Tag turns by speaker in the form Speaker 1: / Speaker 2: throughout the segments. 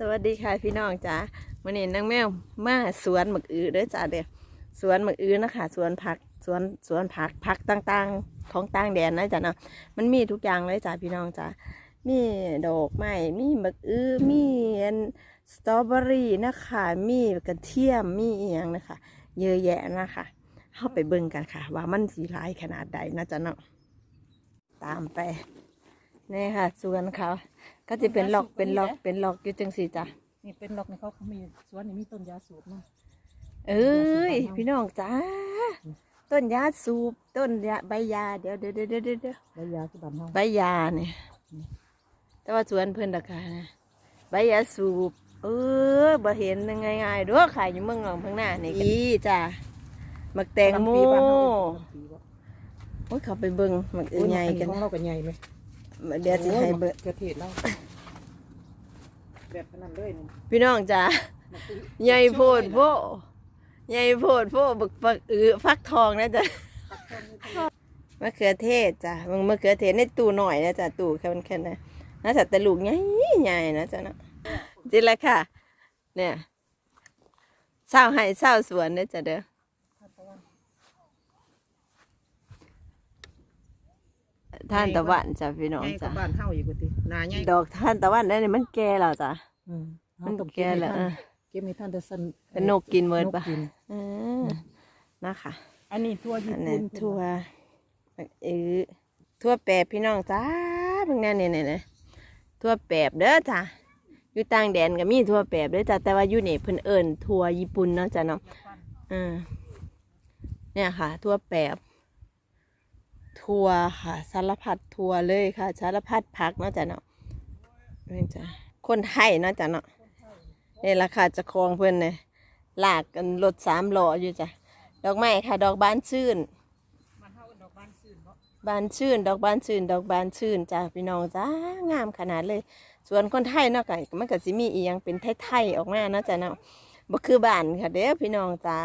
Speaker 1: สวัสดีค่ะพี่น้องจ้าวันนี้นางแมวมาสวนหมึกอือเด้อจ้าเด้อสวนหมึกอือนะคะสวนผักสวนสวนผักผักต่างๆ ของต่างแดนนะจ้ะเนาะมันมีทุกอย่างเลยจ้าพี่น้องจ้ามีดอกไม้มีหมึกอือมีสตรอเบอรี่นะคะ มีกระเทียมมีอียงนะคะ เยอะแยะนะคะเข้าไปเบิ่งกันค่ะ ว่ามันสีร้ายขนาดใดนะจ๊ะเนาะตามไปนี่ค่ะสวนเขา ก็จะเป็นล็อกเป็นล็อกเป็นล็อกอยู่จังสีจ้ะ
Speaker 2: นี่เป็นล็อกในเขาเขามีสวนนี่มีต้นยาสูบเนาะ
Speaker 1: เอ้ย
Speaker 2: ยาสูบ
Speaker 1: พี่น้องจ้าต้นยาสูบต้นยาใบยาเดี๋ยวเดี๋ยวเดี๋ยวเดี๋ยวเดี๋ยว
Speaker 2: แล้วยาที่บ้านเฮา
Speaker 1: ใบยาเนี่ยแต่ว่าสวนเพิ่นราคานะใบยาสูบเออบ่เห็นยังไงง่ายๆเด้วยขายอยู่เมืองหลวงข้างหน้านี่อีจ้ะมักแตงโม
Speaker 2: ปีบ้านเฮาปีบ่
Speaker 1: โอ้ยเขาไปเบิ่งมักอื่นใหญ่กัน
Speaker 2: ของเราก็ใหญ่ไหม
Speaker 1: เดี๋ยวสิให้เบิ่ง
Speaker 2: เกิดเหตุแล้วแบบนั้นเลยนี่
Speaker 1: พี่น้องจ้า
Speaker 2: มันคือ
Speaker 1: ใหญ่โพดโพใหญ่โพดโพบักฟักอือฟักทองนะจ๊ะมะเขือเทศจ้ะมึงมะเขือเทศในตู้หน่อยนะจ๊ะตู้แค่มันแค่นั้นนะจ๊ะแต่ลูกใหญ่ใหญ่นะจ๊ะเนาะจิละค่ะ เนี่ยเศร้าให้เศร้าสวนนะจ๊ะเด้อ ท่านตะวันจ้ะพี่น้อง
Speaker 2: ใหญ่ก
Speaker 1: จ้ะ
Speaker 2: ว่าบ้านเฮาอีกว่าติหนาใหญ่
Speaker 1: ดอกท่านตะวันนั่นนี่มันแก่แล้วจ้ะ
Speaker 2: อืม
Speaker 1: มัน
Speaker 2: ต้อง
Speaker 1: แก่แล้วเออ
Speaker 2: เก็บให้ท่านได้สัน
Speaker 1: เป็นนกกินเมิดปะ
Speaker 2: กกิน
Speaker 1: เออนะคะ
Speaker 2: อันนี้ทั่วญี่
Speaker 1: อัน
Speaker 2: ปุ่
Speaker 1: นั้น
Speaker 2: น
Speaker 1: ทั่วเออทั่วแปบพี่น้องจ้าเพิ่งแน่เนี่ยเนี่ยทั่วแปบเด้อจ้าอยู่ต่างแดนก็มีทั่วแปบเด้อจ้าแต่ว่าอยู่นี่เพิ่นเอิ้นทั่วญี่ปุ่นเนาะจ้าเนาะอ่าเนี่ยค่ะ ทั่วแปบ ทัวค่ะสารพัดทัวเลยค่ะสารพัดผักเนาะจ้าเนาะนี่จ้าคนไทยเนาะจ้าเนาะนี่ราคาจะคลองเพิ่อนเนี่ยลากกันรถสามล้ออยู่จ้ะดอกไม้ค่ะ ดอกบานชื่น
Speaker 2: บาน
Speaker 1: ชื่น ดอกบานชื่น ดอกบานชื่นจ้าพี่น้องจ้างามขนาดเลย ส่วนคนไทยเนาะก็มันก็สิมีอีหยังเป็นไทยๆออกมาเนาะจ้ะเนาะบ่คือบ้านค่ะเด้อพี่น้องจ้า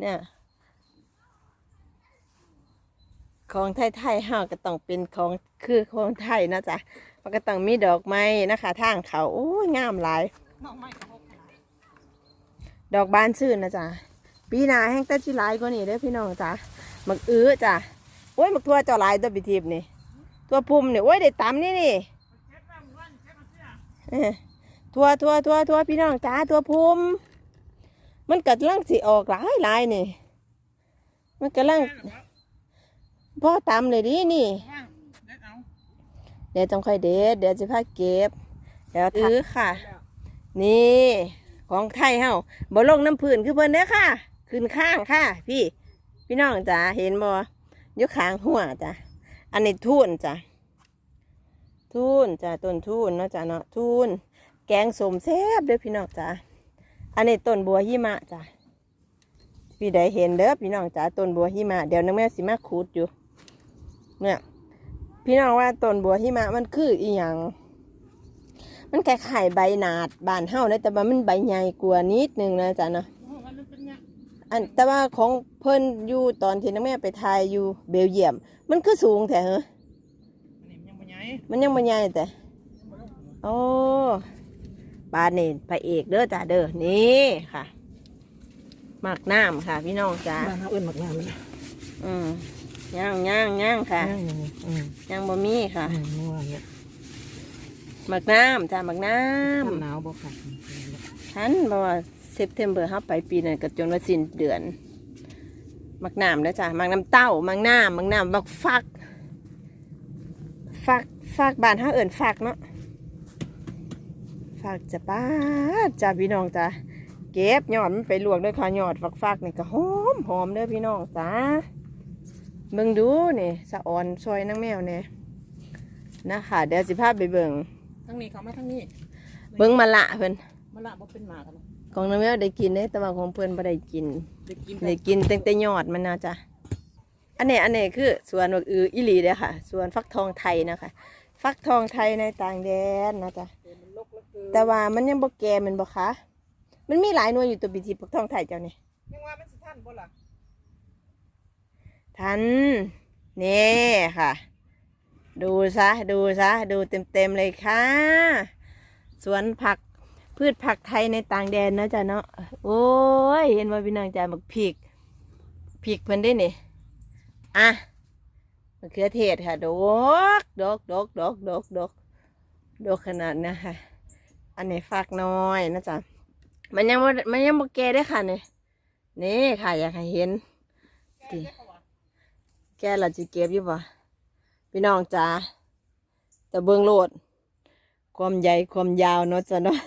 Speaker 1: เนี่ย ของไทยๆเฮาก็ต้องเป็นของคือของไทยนะจ๊ะมันก็ต้องมีดอกไม้นะคะทางเขาโอ้ยงามหลาย
Speaker 2: น้องไม้ด
Speaker 1: อกบานชื่นนะจ๊ะปีหนาแห้งแต่ชิหลายกว่านี้เด้อพี่น้องจ้ะหมักอื้อจ้ะโอ้ยหมักทั่วเจ้าหลายตัวบิทีบนี่ตัวพุ่มเนี่ยโอ้ยได้ตำนี่นี่ทั่วทั่วทั่วทั่วพี่น้องจ้าตัวพุ่มมันกำลังสิออกหลายหลายนี่ มันกำลัง พ่อตำเลยดินี่
Speaker 2: เดี๋
Speaker 1: ยวจงค่อยเด็ด เดี๋ยวจะพาเก็บ เดี๋ยวถือค่ะ นี่ของไทยเฮาบ่ลงน้ำพื้นคือเพิ่นเด้อค่ะ ขึ้นข้างค่ะ พี่ พี่น้องจ๋าเห็นบ่ยกขางหัวจ้ะ อันนี้ทุนจ้ะทุนจ้ะต้นทุนเนาะจ้ะเนาะทุนแกงสมแซ่บเด้อพี่น้องจ้ะ อันนี้ต้นบัวหิมะจ้ะพี่ได้เห็นเด้อพี่น้องจ้ะต้นบัวหิมะเดี๋ยวน้องแม่สิมาขุดอยู่ เนี่ย พี่น้องว่าต้นบัวหิมะมันคืออีหยังมันคล้ายๆใบหนาดบานเฮานะแต่ว่ามันใบใหญ่กว่านิดนึงนะจ๊ะเนาะ
Speaker 2: โอ้อันนั้นเป็นเนี่ย
Speaker 1: อันแต่ว่าของเพิ่นอยู่ตอนที่น้องแม่ไปทายอยู่เบลเยียม มันคือสูงแท้เหรอ
Speaker 2: อันนี้ยังบ่ใหญ่
Speaker 1: มันยังบ่ใหญ่แต่โอ้บานนี่พระเอกเด้อจ้ะเด้อนี่ค่ะหมักน้ำค่ะ พี่น้องจ้า
Speaker 2: บ้านเฮาเอิ้นหมักงามนี่
Speaker 1: อืม ย่างย่างย่างค่ะ
Speaker 2: ย่างอย่างนี้อืม
Speaker 1: ย่างบะมีค่ะ
Speaker 2: อืมนัวเนี่ย
Speaker 1: หมักน้ำจ้าหมักน้ำ
Speaker 2: น้ำหนาวบ่ค่ะ
Speaker 1: ทันเพราะว่าเซปเทมเบอร์เขาไปปีนั้นก็จนว่าสิ้นเดือนมักน้ำแล้วจ้ะมักน้ำเต้ามักน้ำมักน้ำบักฟัก ฟักฟักบ้านเขาเอิ่นฟักเนาะฟักจะป้าดจ้าพี่น้องจ้าเก็บยอดมันไปลวกด้วยค่ะยอดฟักฟักนี่ก็หอมหอมเด้อพี่น้องจ้า เบิ่งดูนี่สะออนซอยนางแมวเนี่ยนะคะเดี๋ยวสิพาไปเบิ่ง
Speaker 2: ทั้งนี้เขามาทั้งนี้
Speaker 1: เบิ่งมะละเพิ่น
Speaker 2: มะละบ่เป็นหมากอะเนาะ
Speaker 1: ของน้ำแมวได้กินเด้แต่ว่าของเพื่อนไม่ได้กิน
Speaker 2: ได้กิน
Speaker 1: ได้กินตั้งแต่ยอดมันนะจ๊ะอันนี้อันนี้คือสวนบักอืออิลีเด้อค่ะสวนฟักทองไทยนะคะฟักทองไทยในต่างแดนนะจ๊ะ
Speaker 2: มันลกแล้วคือ
Speaker 1: แต่ว่ามันยังบ่แก่แมันบ่คะมันมีหลายหน่วยอยู่ตัวบีทีฟักทองไทยเจ้านี่
Speaker 2: ยังว่ามันสิทันบ่ล่ะ
Speaker 1: ทันนี่ค่ะ ดูซะดูซะดูเต็มๆเลยค่ะ สวนผักพืชผักไทยในต่างแดนนะจ๊ะเนาะโอ้ยเห็นว่าพี่น้องจ้าบักพริกพริกเพิ่นได้นี่อะมะเขือเทศค่ะดกดกดกดกดกดกดกขนาดนะค่ะ อันนี้ฝากน้อยนะจ๊ะมันยังมันยังบ่แกได้ค่ะเนี่ยนี่ค่ะอยากให้เห็น
Speaker 2: ด้ปะวะ
Speaker 1: แกเราจะเก็บอยู่ปะพี่น้องจ๋าแต่เบื้องโลด ความใหญ่ความยาวเนาะจ้ะเนาะ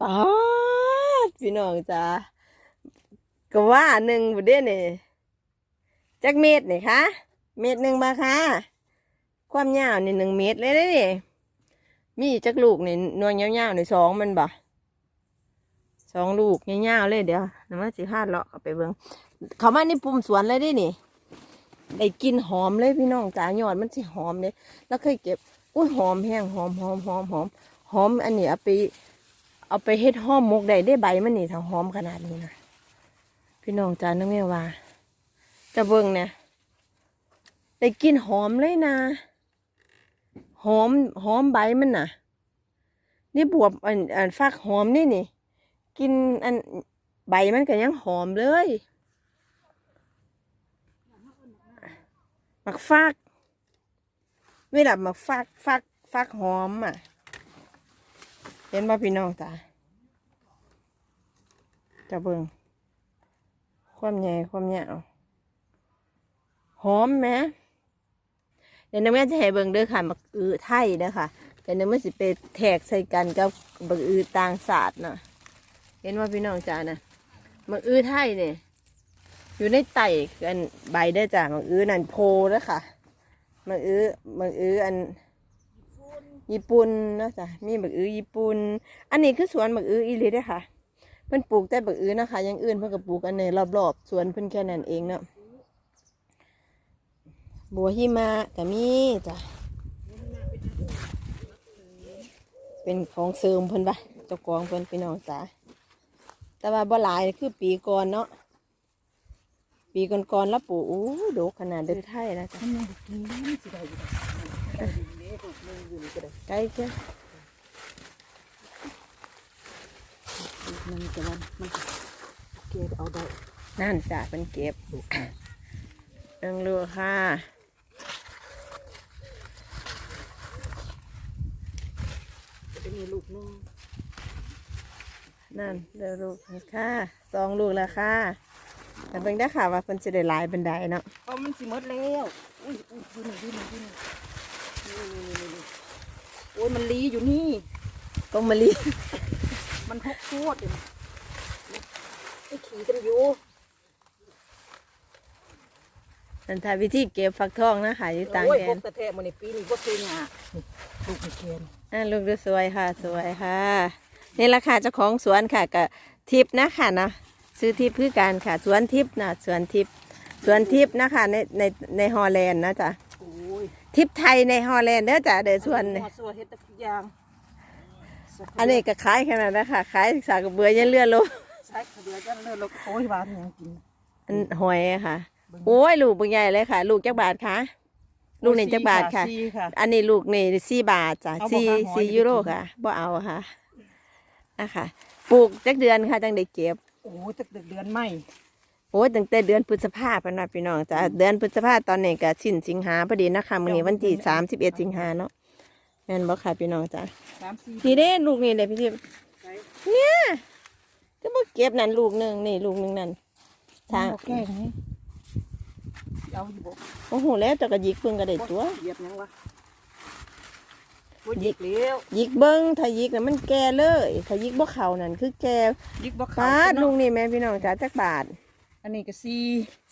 Speaker 1: ป๊าดพี่น้องจ๋าก็ว่าหนึ่งบุเด้นี่จักเม็ดนี่คะเม็ดหนึ่งมาค่ะ ความยาวนี่หนึ่งเมตรเลยนี่มีจักลูกนี่นวลยาวๆนี่สองมันบ่สองลูกยาวๆเลยเดี๋ยวน้ำมันสิพาดเลาะเข้าไปเบิ่ง เขามาในปุ่มสวนเลยได้นี่ได้กินหอมเลยพี่น้องจ๋ายอดมันสิหอมเลยแล้วเคยเก็บอุ้ยหอมแห้งหอมหอมหอมหอมหอมอันนี้เอาไป เอาไปเฮ็ดหอมมกได้ได้ใบมันนี่ถ้าหอมขนาดนี้นะพี่น้องจ๋าน้องแม่ว่าจะเบิ่งเนี่ยได้กินหอมเลยนะหอมหอมใบมันน่ะ นี่บวบอันอันฟักหอมนี่นี่ กินอันใบมันก็ยังหอมเลย หมักฟักเวลาหมักฟักฟักฟักหอมอะ เห็นว่าพี่น้องตาจะเบิ่งความใหญ่ความยาวหอมไหมเดี๋ยวน้ำแม่จะให้เบิ่งเด้อค่ะหมักอือไทยเด้อค่ะเดี๋ยวน้ำแม่สิไปแทกใส่กันกับบักอือต่างศาสตร์เนาะเห็นว่าพี่น้องจ้านะหมักอือไทยเนี่ย อยู่ในไต่กันใบได้จ้ะมังอื้อนั่นโพแล้วค่ะมังอื้อมังอื้ออันญี่ปุ่นเนาะจ้ะมีบักอื้อญี่ปุ่นอันนี้คือสวนบักอื้ออีหลีเด้ค่ะเพิ่นปลูกแต่บักอื้อนะคะยังอื่นเพิ่นก็ปลูกอันในรอบๆสวนเพิ่นแค่นั้นเองเนาะบัวหิมะก็มีจ้ะเป็นของเสริมเพิ่นปะเจ้าของเพิ่นพี่น้องจ้ะแต่ว่าบ่หลายคือปีก่อนเนาะ ปีก่อนๆแล้วปลูกอู้โดกขนาดเด็ดไทยนะจ๊ะ
Speaker 2: ไกนึงอยู่นี่ก็ได้
Speaker 1: ใกล้แค่
Speaker 2: ลูกนึงจะวันมันเก็บเอาได้
Speaker 1: นั่นจ้ะเป็นเก็บเรื่องลูกค่ะ
Speaker 2: จะมีลูกนึง
Speaker 1: นั่นเรื่องลูกค่ะสองลูกแล้วค่ะ แต่เบิ่งได้อค่ะว่าเพิ่นจะได้หลายบันไดเนาะ
Speaker 2: เพราะมันสิหมดแล้วอุ้ยอุ้ยดูหน่อยดูหน่อยดูหน่อยนี่นี่นี่นี่โอ้ยมันลีอยู่นี่
Speaker 1: ต้องมาลี
Speaker 2: มันพกโคตรเลยไอ้ขี่กันอยู่
Speaker 1: นันทาวิธีเก็บฟักทองนะค่ะอยู่ต่าง
Speaker 2: โอ้ย
Speaker 1: แด
Speaker 2: พ
Speaker 1: น
Speaker 2: กแต่แท้มันในปีนี้ก็เก่งอะนี่ลูกไม่เกน
Speaker 1: อะลูกดูสวยค่ะ สวยค่ะ นี่ราคาเจ้าของสวนค่ะกับทิพย์นะค่ะนะ ซื้อทิพย์คือกันค่ะ สวนทิพย์นะสวนทิพย์สวนทิพย์นะคะในในในฮอลแลนด์นะจ๊ะ
Speaker 2: โอ้ย
Speaker 1: ทิพย์ไทยในฮอลแลนด์เด้อจ้ะเด้อส่วนนี่
Speaker 2: หัวสัวเฮ็ดแต่ทุกอย่าง
Speaker 1: อันนี้ก็ขายขนาดนั้นค่ะขายสากกระเบือยันเลือดโล
Speaker 2: ใช้ขบเบือจะเลิศลูกโอ้ยหวานยังกิน
Speaker 1: อันหอยอะค่ะ โอ้ยลูกเป็นใหญ่เลยค่ะ ลูกจักบาทค่ะ ลูกนี่จักบาทค่ะ
Speaker 2: สี่ค่ะ
Speaker 1: อันนี้ลูกนี่สี่บาทจ้ะ
Speaker 2: เอาบ่
Speaker 1: สี่
Speaker 2: คะหอย
Speaker 1: สี่
Speaker 2: นี่
Speaker 1: ยูโร
Speaker 2: ไปกิน
Speaker 1: ค่ะบ่เอาค่ะนะคะปลูกจักเดือนค่ะจังได้เก็บ
Speaker 2: โอ้ยตั้งแต่เดือนไม่
Speaker 1: โอ้ยตั้งแต่เดือนพฤษภาพันธ์นะพี่น้องจ้ะเดือนพฤษภาตอนนี้ก็สิ้นสิงหาพอดีนะคะมื้อนี้วันที่สามสิบเอ็ดสิงหาเนาะแม่นบ่ค่ะพี่น้องจ้ะ
Speaker 2: สามสี่
Speaker 1: พี่เด้ลูกนี่เลยพี่ทิพย์
Speaker 2: ใช้
Speaker 1: เนี่ยก็บ่เก็บนั่นลูกหนึ่งนี่ลูกหนึ่งนั่นทาง
Speaker 2: โอเคไหมเอาอยู่บ่
Speaker 1: โอ้โหแล้วจะกระยิกเพิ่งก็ได้ตัว
Speaker 2: เหยียบยังวะ บ่ยิกเลี้ยว
Speaker 1: ยิกเบิ้งถ้ายิกน่ะมันแก่เลยถ้ายิกบ่เข่านั่นคือแก่
Speaker 2: ยิกบ่
Speaker 1: บา
Speaker 2: ขา
Speaker 1: ท
Speaker 2: ด
Speaker 1: ลุงนี่แม่พี่น้องจ้าจักบาท
Speaker 2: อันนี้ก็สี่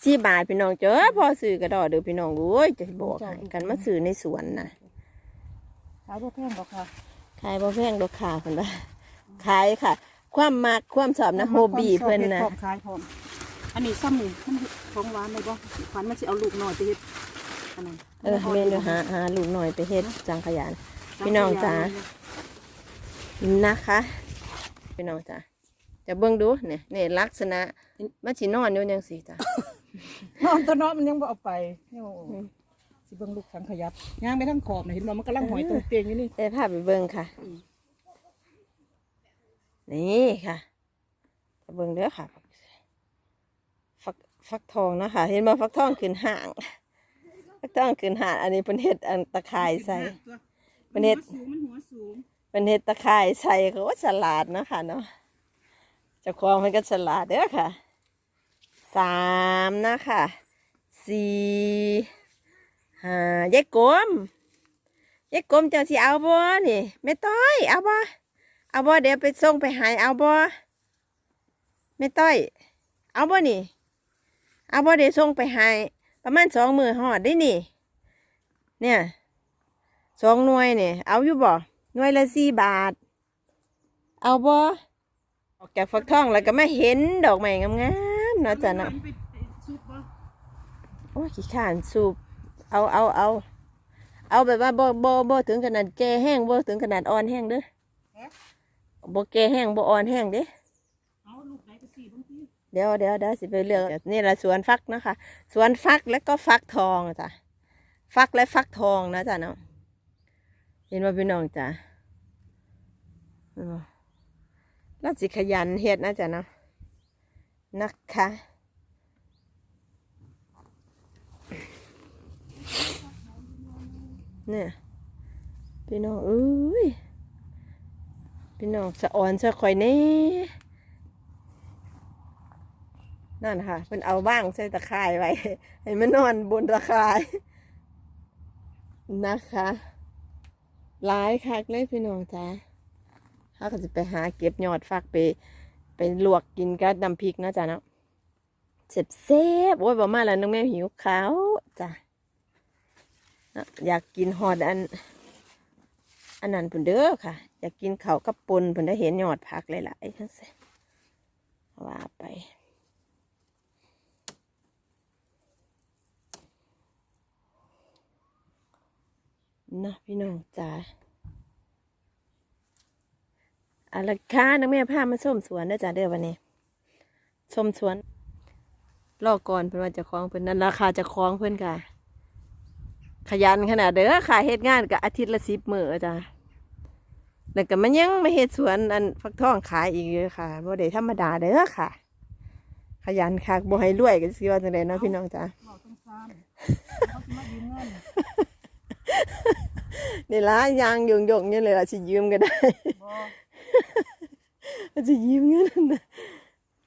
Speaker 1: สี่บาทพี่น้องเจ้อพอซื้อกระดอเด้อพี่น้องโอ้ยจะบอกให้กันมาซื้อในสวนน่ะ
Speaker 2: ขายบ่แพงหรอกค่ะ
Speaker 1: ขายบ่แพงดอกค่ะเพิ่นว่าขายค่ะ ความมักความชอบนะโฮบี้เพิ่นน่ะ
Speaker 2: พร้อมขายพร้อมอันนี้ซ้ำนี่มันของหวานเลยบ่ขวัญมันสิเอาลูกน้อยไปเฮ็ดอันนั้น
Speaker 1: เออแม่นอยู่หาหาลูกหน่อยไปเฮ็ดจังขยาน พี่น้องจ๋านะคะ พี่น้องจ้ะจะเบิ่งดูเนี่ยนี่ลักษณะมันสินอนอยู่จังซี่จ้ะ
Speaker 2: นอนตัวน้อยมันยังบ่เอาไปเนี่ยโอ้
Speaker 1: อืม
Speaker 2: สิเบิ่งลูกสังขยับย่างไปทั้งขอบน่ะเห็นบ่มันกำลังหอยตรงเตียงอยู่นี่
Speaker 1: ได้ภาพไปเบิ่งค่ะ นี่ค่ะไปเบิ่งเด้อค่ะฟักฟักทองนะคะ เห็นบ่ฟักทองขึ้นห่าง ฟักทองขึ้นห่าง อันนี้เป็นเห็ดอันตะไคร้ใส่ เป็นเห็ด
Speaker 2: สูงมันหัวสูง
Speaker 1: เป็นเห็ดตะไคร้ใส่เขาว่าฉลาดเนาะค่ะเนาะเจ้าของมันก็ฉลาดเด้อค่ะสามนะคะสี่ห้ายายกลมยายกลมเจ้าสิเอาบ่นี่ไม่ต้อยเอาบ่เอาบ่เดี๋ยวไปส่งไปใหายเอาบ่ไม่ต้อย เอาบ่นี่ เอาบ่เดี๋ยวส่งไปใหายประมาณสองมือหอดได้นี่ เนี่ย สองหน่วยเนี่ยเอาอยู่บ่หน่วยละสี่บาท เอาบ่ออกจากฟักทองแล้วก็มาเห็นดอกไม้งามๆเนาะจ้ะเนาะ
Speaker 2: ไปซุปบ่
Speaker 1: โอ้ยขี้ข้านสูบเอาเอาเอาเอาแบบว่าบ่บ่บ่ถึงขนาดแก่แห้งบ่ถึงขนาดอ่อนแห้งเด้อบ่แก่แห้งบ่อ่อนแห้งเด้
Speaker 2: เอาลูกไหนไปสี่บางที
Speaker 1: เดี๋ยวเดี๋ยวเดี๋ยวสิไปเลือกนี่ละสวนฟักนะคะ สวนฟักแล้วก็ฟักทองจ้ะฟักและฟักทองนะจ้ะเนาะ เห็นว่าพี่น้องจ้ะเราสิขยันเฮ็ดนะจ้ะเนาะนะคะเนี่ย พี่น้องเอ้ยพี่น้องสะอ่อนสะข่อยแน่นั่นค่ะเพิ่นเอาบ้างใส่ตะข่ายไว้ ให้มันนอนบนตะข่ายนะคะ หลายคักเลยพี่น้องจ้าเขาก็จะไปหาเก็บยอดฟักไปไปลวกกินกับน้ำพริกนะจ๊ะเนาะเจ็บเซบโอ้ยบอกมาแล้วน้องแม่หิวขาวจ้ะเนาอยากกินหอดอัน อันนั้นเพิ่นเด้อค่ะ อยากกินเขากับปนเพิ่นได้เห็นยอดผักหลายๆทั้งสิ้นว่าไป นะพี่น้องจ๋าอาละค่ะนักแม่พามาส้มสวนนะจ๊ะเด้อวันนี้ส้มสวนรอก่อนเพิ่อนว่าจะคล้องเพิ่อนนั่นราคาจะคล้องเพิ่อนค่ะ ขยันขนาดเด้อค่ะเฮ็ดงานกับอาทิตย์ละสิบมือจ้ะแล้วก็มันยังไม่เฮ็ดสวนอันฟักทองขายอีกเยอะค่ะบ่ได้ธรรมดาเด้อค่ะ ขยันคักบ่ให้รวยก็สิว่าจังไดเนาะพี่น้องจ้ะ
Speaker 2: น
Speaker 1: นี่ละยางยงยงๆนี่เลยล่ะสิยืมก็ได้
Speaker 2: บ่
Speaker 1: อาจจะยิ้มเงี้ยนะ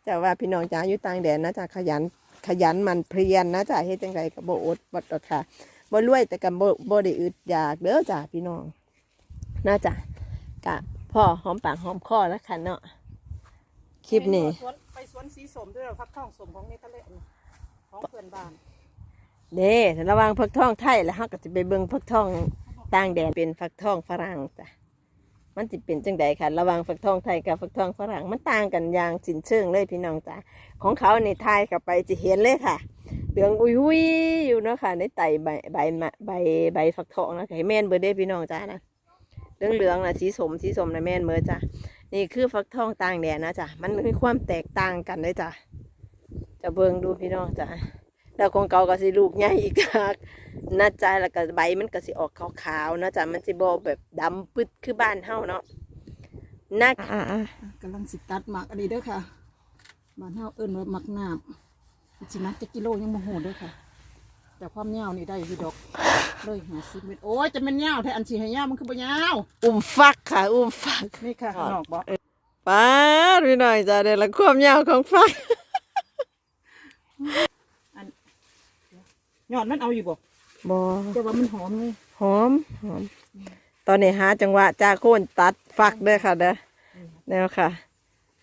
Speaker 1: แต่ว่าพี่น้องจ๋าอยู่ต่างแดนนะจ๊ะขยันขยันหมันเพรียนนะจ๊ะเฮ็ดจังไดก็บ่อดบ่ดอกค่ะบ่รวยแต่ก็บ่บ่ได้อึดอยากเด้อจ้ะพี่น้องนะจ๊ะกะพ่อหอมปากหอมคอแล้วค่ะเนาะคลิปนี้
Speaker 2: ไปสวนไปสวนสีสมด้วยเหรอพักทองสมของนี่ทะเลนี่ของเพื่อนบ้าน
Speaker 1: เด้ระวังฟักทองไทยแล้วเฮาก็จะไปเบิ่งฟักทองต่างแดนเป็นฟักทองฝรั่งจ้ะมันสิเป็นจังใดค่ะ ระวังฟักทองไทยกับฟักทองฝรั่งมันต่างกันอย่างสิ้นเชิงเลยพี่น้องจ้ะของเขาในไทยกับไปจะเห็นเลยค่ะเหลืองอุ้ยหุยอยู่เนาะค่ะ ในไตใบใบใบใบฟักทองนะค่ะแม่นเบอร์เด้พี่น้องจ้านะเหลืองเหลืองนะสีสมสีสมนะแม่นเบอร์จ้ะนี่คือฟักทองต่างแดนนะจ้ะมันมีความแตกต่างกันเลยจ้ะจะเบิ่งดูพี่น้องจ้ะ แล้วของเก่าก็สิลูกใหญ่อีกคักนะจ๊ะแล้วก็ใบมันก็สิออกขาวๆนะจ๊ะมันสิบ่แบบดำปึ๊ดคือบ้านเฮาเนาะนะอ่า
Speaker 2: กำลังสิตัดหมากอันนี้เด้อค่ะบ้านเฮาเอิ้นว่าหมักน้ำสินักจะกิโลยังโมโหเด้อค่ะ แต่ความยาวนี่ได้อยู่ดอกเลยหาสิเมตรโอ้ยจะเป็นยาวแท้อันสิให้ยาวมันคือบ่ยาว
Speaker 1: อุ้มฟักค่ะ อุ้มฟัก
Speaker 2: นี่ค่ะข้างนอกบ่
Speaker 1: ป้าดพี่น้อยจ้ะเดี๋ยวละความยาวของฟัก
Speaker 2: ยอดมันเอาอยู่บ่
Speaker 1: บ่
Speaker 2: แต่ว่ามันหอมไง
Speaker 1: หอมหอม ตอนนี้หาจังหวะจ้าโคนตัดฟักเด้อค่ะเด้อแล้วค่ะ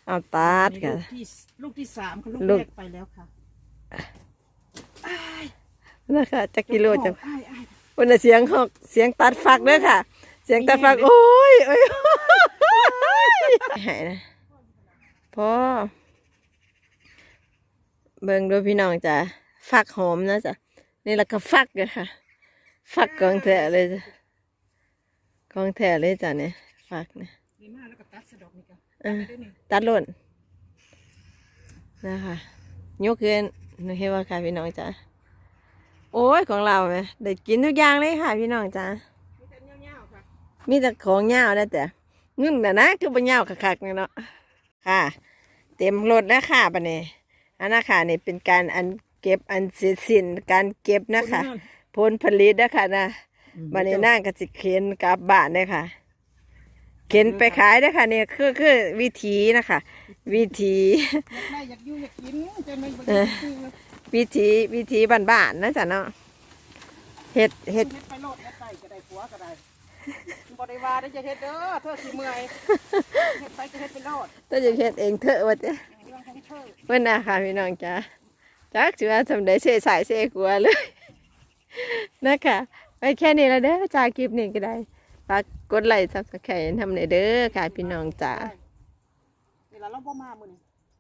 Speaker 1: เอาตัด
Speaker 2: ลู
Speaker 1: ค่ะ
Speaker 2: กที่ลูกที่สามค่ะลูก
Speaker 1: ลูก
Speaker 2: แรกไปแล้วค่ะ
Speaker 1: นะคะจักกิโลจะ
Speaker 2: อ้ายอ้าย
Speaker 1: วันน่ะเสียงหอกเสียงตัดฟักเด้อค่ะ เสียงตัดฟักโอ้ยโอ้ยหายนะพ่อเบิ่งดูพี่น้องจ้ะฟักหอมนะจ๊ะ นี่ละก็ฟักเลยค่ะ ฟักกองแท้เลยจ้ะกองแท้เลยจ้ะเนี่ยฟักเนี่ย
Speaker 2: นี่มาแล้วก็ตัดสะดอกนี่ค่ะ
Speaker 1: เออ
Speaker 2: ได้นี่
Speaker 1: ตัดหล่นนะคะยกขึ้นนึกให้ว่าค่ะพี่น้องจ้ะโอ้ยของเราไหมได้กินทุกอย่างเลยค่ะ พี่น้องจ้า
Speaker 2: มีแต่เงี้ยวๆค่ะ
Speaker 1: มีแต่ของเหย้านะแต่เงึ่งน่ะนะคือบ่เหย้าคักๆเนี่ยเนาะค่ะ เต็มรถแล้วค่ะปะเนี่ยอันนะค่ะนี่เป็นการอัน เก็บอันเสร็จสิ้นการเก็บนะคะผลผลิตนะคะนะบันนี้นั่งก็สิเข็นกลับบ้านเลยค่ะ เข็นไปขายเด้อค่ะเนี่ยคือคือวิธีนะคะ วิธี
Speaker 2: อยากได้อยากอยู่อยากกินจะไม่บ่ได้ซื้อเลย
Speaker 1: วิธีวิธีบ้านๆนะจ๊ะเนาะเฮ็ดเฮ็ด
Speaker 2: เฮ็ดไปโลดเฮ็ดได้ก็ได้ผัวก็ได้บ่ได้ว่าได้จะเฮ็ดเด้อเธอสิเมื่อยเฮ็ดไปก็เฮ็ดไปโลด
Speaker 1: ต้จะเฮ็ดเองเถอะว่าจะ
Speaker 2: เรื่องของเธอ
Speaker 1: เมื่อนาค่ะพี่น้องจ้า จักจีว่าทำได้เสียสายเสียกลัวเลยนะคะไปแค่นี้แล้วเด้อจ้าคลิปนี้ก็ได้ฝากกดไลค์ซับสไครต์ทำในเด้อค่ะพี่น้องจ้า
Speaker 2: เวลาเราบ่มามือนี้